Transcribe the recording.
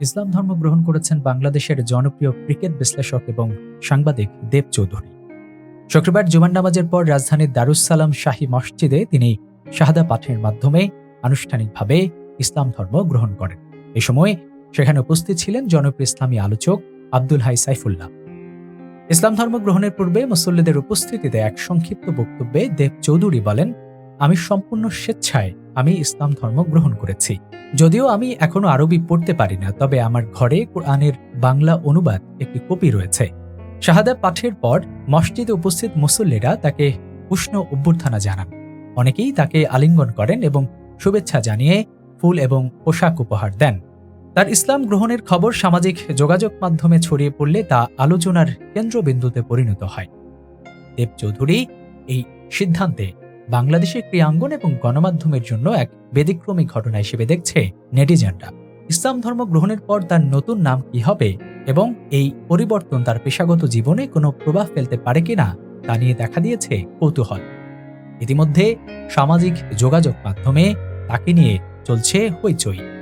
ইসলাম ধর্ম গ্রহণ করেছেন বাংলাদেশের জনপ্রিয় ক্রিকেট বিশ্লেষক এবং সাংবাদিক দেব চৌধুরী। শুক্রবার জুমান নামাজের পর রাজধানীর দারুসালাম শাহী মসজিদে তিনি শাহাদা পাঠের মাধ্যমে আনুষ্ঠানিকভাবে ইসলাম ধর্ম গ্রহণ করেন। এ সময় সেখানে উপস্থিত ছিলেন জনপ্রিয় ইসলামী আলোচক আব্দুল হাই সাইফুল্লাহ। ইসলাম ধর্ম গ্রহণের পূর্বে মুসল্লিদের উপস্থিতিতে এক সংক্ষিপ্ত বক্তব্যে দেব চৌধুরী বলেন, আমি সম্পূর্ণ স্বেচ্ছায় আমি ইসলাম ধর্ম গ্রহণ করেছি। যদিও আমি এখনও আরবি পড়তে পারি না, তবে আমার ঘরে কোরআনের বাংলা অনুবাদ একটি কপি রয়েছে। শাহাদা পাঠের পর মসজিদে উপস্থিত মুসল্লিরা তাকে উষ্ণ অভ্যর্থনা জানান। অনেকেই তাকে আলিঙ্গন করেন এবং শুভেচ্ছা জানিয়ে ফুল এবং পোশাক উপহার দেন। তার ইসলাম গ্রহণের খবর সামাজিক যোগাযোগ মাধ্যমে ছড়িয়ে পড়লে তা আলোচনার কেন্দ্রবিন্দুতে পরিণত হয়। দেব চৌধুরী এই সিদ্ধান্তে বাংলাদেশের ক্রিয়াঙ্গন এবং গণমাধ্যমের জন্য এক ব্যতিক্রমী ঘটনা হিসেবে দেখছে নেটিজেনরা। ইসলাম ধর্ম গ্রহণের পর তার নতুন নাম কি হবে এবং এই পরিবর্তন তার পেশাগত জীবনে কোনো প্রভাব ফেলতে পারে কিনা তা নিয়ে দেখা দিয়েছে কৌতূহল। ইতিমধ্যে সামাজিক যোগাযোগ মাধ্যমে তাকে নিয়ে চলছে হইচই।